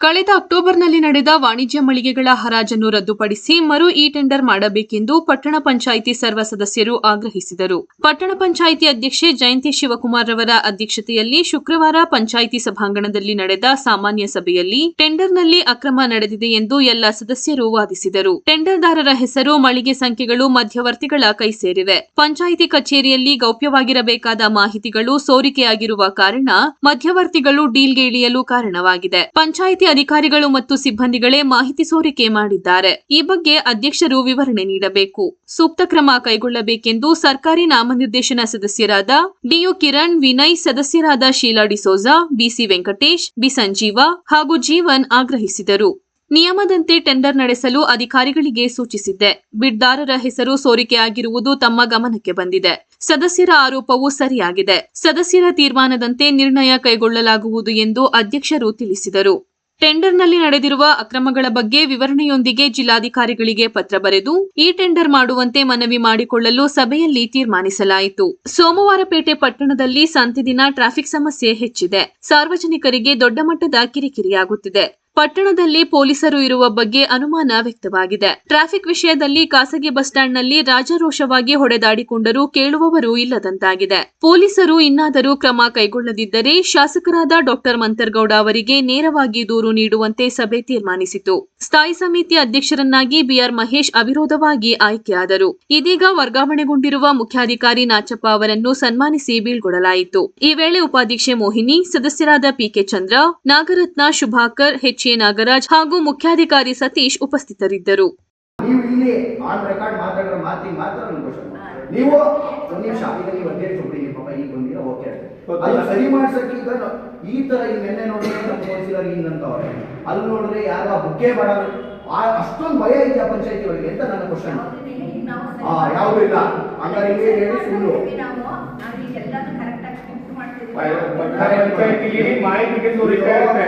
ಕಳೆದ ಅಕ್ಟೋಬರ್ನಲ್ಲಿ ನಡೆದ ವಾಣಿಜ್ಯ ಮಳಿಗೆಗಳ ಹರಾಜನ್ನು ರದ್ದುಪಡಿಸಿ ಮರು ಇ ಟೆಂಡರ್ ಮಾಡಬೇಕೆಂದು ಪಟ್ಟಣ ಪಂಚಾಯಿತಿ ಸರ್ವ ಸದಸ್ಯರು ಆಗ್ರಹಿಸಿದರು. ಪಟ್ಟಣ ಪಂಚಾಯಿತಿ ಅಧ್ಯಕ್ಷೆ ಜಯಂತಿ ಶಿವಕುಮಾರ್ ರವರ ಅಧ್ಯಕ್ಷತೆಯಲ್ಲಿ ಶುಕ್ರವಾರ ಪಂಚಾಯಿತಿ ಸಭಾಂಗಣದಲ್ಲಿ ನಡೆದ ಸಾಮಾನ್ಯ ಸಭೆಯಲ್ಲಿ ಟೆಂಡರ್ನಲ್ಲಿ ಅಕ್ರಮ ನಡೆದಿದೆ ಎಂದು ಎಲ್ಲ ಸದಸ್ಯರು ವಾದಿಸಿದರು. ಟೆಂಡರ್ದಾರರ ಹೆಸರು, ಮಳಿಗೆ ಸಂಖ್ಯೆಗಳು ಮಧ್ಯವರ್ತಿಗಳ ಕೈ ಸೇರಿವೆ. ಪಂಚಾಯಿತಿ ಕಚೇರಿಯಲ್ಲಿ ಗೌಪ್ಯವಾಗಿರಬೇಕಾದ ಮಾಹಿತಿಗಳು ಸೋರಿಕೆಯಾಗಿರುವ ಕಾರಣ ಮಧ್ಯವರ್ತಿಗಳು ಡೀಲ್ಗೆ ಇಳಿಯಲು ಕಾರಣವಾಗಿದೆ. ಪಂಚಾಯಿತಿ ಅಧಿಕಾರಿಗಳು ಮತ್ತು ಸಿಬ್ಬಂದಿಗಳೇ ಮಾಹಿತಿ ಸೋರಿಕೆ ಮಾಡಿದ್ದಾರೆ. ಈ ಬಗ್ಗೆ ಅಧ್ಯಕ್ಷರು ವಿವರಣೆ ನೀಡಬೇಕು. ಸೂಕ್ತ ಕ್ರಮ ಕೈಗೊಳ್ಳಬೇಕೆಂದು ಸರ್ಕಾರಿ ನಾಮನಿರ್ದೇಶನ ಸದಸ್ಯರಾದ ಡಿಯು ಕಿರಣ್, ವಿನಯ್, ಸದಸ್ಯರಾದ Sheela D'Souza, B C Venkatesh, B Sanjeeva ಹಾಗೂ ಜೀವನ್ ಆಗ್ರಹಿಸಿದರು. ನಿಯಮದಂತೆ ಟೆಂಡರ್ ನಡೆಸಲು ಅಧಿಕಾರಿಗಳಿಗೆ ಸೂಚಿಸಿದ್ದೆ. ಬಿಡ್ದಾರರ ಹೆಸರು ಸೋರಿಕೆಯಾಗಿರುವುದು ತಮ್ಮ ಗಮನಕ್ಕೆ ಬಂದಿದೆ. ಸದಸ್ಯರ ಆರೋಪವು ಸರಿಯಾಗಿದೆ. ಸದಸ್ಯರ ತೀರ್ಮಾನದಂತೆ ನಿರ್ಣಯ ಕೈಗೊಳ್ಳಲಾಗುವುದು ಎಂದು ಅಧ್ಯಕ್ಷರು ತಿಳಿಸಿದರು. ಟೆಂಡರ್ನಲ್ಲಿ ನಡೆದಿರುವ ಅಕ್ರಮಗಳ ಬಗ್ಗೆ ವಿವರಣೆಯೊಂದಿಗೆ ಜಿಲ್ಲಾಧಿಕಾರಿಗಳಿಗೆ ಪತ್ರ ಬರೆದು, ಈ ಟೆಂಡರ್ ಮಾಡುವಂತೆ ಮನವಿ ಮಾಡಿಕೊಳ್ಳಲು ಸಭೆಯಲ್ಲಿ ತೀರ್ಮಾನಿಸಲಾಯಿತು. ಸೋಮವಾರಪೇಟೆ ಪಟ್ಟಣದಲ್ಲಿ ಸಂತೆ ದಿನ ಟ್ರಾಫಿಕ್ ಸಮಸ್ಯೆ ಹೆಚ್ಚಿದೆ. ಸಾರ್ವಜನಿಕರಿಗೆ ದೊಡ್ಡ ಮಟ್ಟದ ಕಿರಿಕಿರಿಯಾಗುತ್ತಿದೆ. ಪಟ್ಟಣದಲ್ಲಿ ಪೊಲೀಸರು ಇರುವ ಬಗ್ಗೆ ಅನುಮಾನ ವ್ಯಕ್ತವಾಗಿದೆ. ಟ್ರಾಫಿಕ್ ವಿಷಯದಲ್ಲಿ ಖಾಸಗಿ ಬಸ್ ಸ್ಟ್ಯಾಂಡ್ನಲ್ಲಿ ರಾಜಾರೋಷವಾಗಿ ಹೊಡೆದಾಡಿಕೊಂಡರೂ ಕೇಳುವವರು ಇಲ್ಲದಂತಾಗಿದೆ. ಪೊಲೀಸರು ಇನ್ನಾದರೂ ಕ್ರಮ ಕೈಗೊಳ್ಳದಿದ್ದರೆ ಶಾಸಕರಾದ ಡಾಕ್ಟರ್ ಮಂತರ್ಗೌಡ ಅವರಿಗೆ ನೇರವಾಗಿ ದೂರು ನೀಡುವಂತೆ ಸಭೆ ತೀರ್ಮಾನಿಸಿತು. ಸ್ಥಾಯಿ ಸಮಿತಿ ಅಧ್ಯಕ್ಷರನ್ನಾಗಿ ಬಿಆರ್ ಮಹೇಶ್ ಅವಿರೋಧವಾಗಿ ಆಯ್ಕೆಯಾದರು. ಇದೀಗ ವರ್ಗಾವಣೆಗೊಂಡಿರುವ ಮುಖ್ಯಾಧಿಕಾರಿ ನಾಚಪ್ಪ ಅವರನ್ನು ಸನ್ಮಾನಿಸಿ ಬೀಳ್ಕೊಡಲಾಯಿತು ಈ ವೇಳೆ ಉಪಾಧ್ಯಕ್ಷೆ ಮೋಹಿನಿ, ಸದಸ್ಯರಾದ P K Chandra, Nagaratna Shubhakar H A Nagaraj ಹಾಗೂ ಮುಖ್ಯಾಧಿಕಾರಿ ಸತೀಶ್ ಉಪಸ್ಥಿತರಿದ್ದರು. ನೀವು ಇಲ್ಲಿ ಆನ್ ರೆಕಾರ್ಡ್ ಮಾತಾಡೋ ಮಾತಿಗೆ ಮಾತ್ರ ನನ್ನ ಕ್ವಶನ್ ನೀವು ಒಂದು ನಿಮಿಷ ಈಗ ನೀವು ಅಧ್ಯಕ್ಷ ಒಬ್ಬರಿಗೆ ಪಾಪ ಈಗ ಬಂದಿರ ಓಕೆ ಅದು ಸರಿ ಮಾಡ್ಸಕ್ಕೆ ಈಗ ನಾವು- ಈ ತರ ಈಗ ನೆನ್ನೆ ನೋಡಿದ್ರೆ ನಮ್ಮ ಕೌನ್ಸಿಲರ್ ಹಿಂಗಂತವ್ರೆ ಅಲ್ಲಿ ನೋಡಿದ್ರೆ ಯಾರ ಬುಕ್ಕೆ ಬೇಡ ಅಷ್ಟೊಂದು ಭಯ ಇದೆಯಾ ಪಂಚಾಯತಿ ಒಳಗೆ ಅಂತ ನನ್ನ ಕ್ವಶನ್ ಹಾ ಯಾವುದು ಇಲ್ಲ. ಹಂಗಾರೆ ಇಲ್ಲಿ ಹೇಳಿ ಸುಳ್ಳು ನಾವು ಎಲ್ಲಾನು ಕರೆಕ್ಟ್ ಆಗಿ ಮಾಡ್ತೀವಿ ಪಂಚಾಯತಿಗೆ ಮಾಹಿತಿಗೆ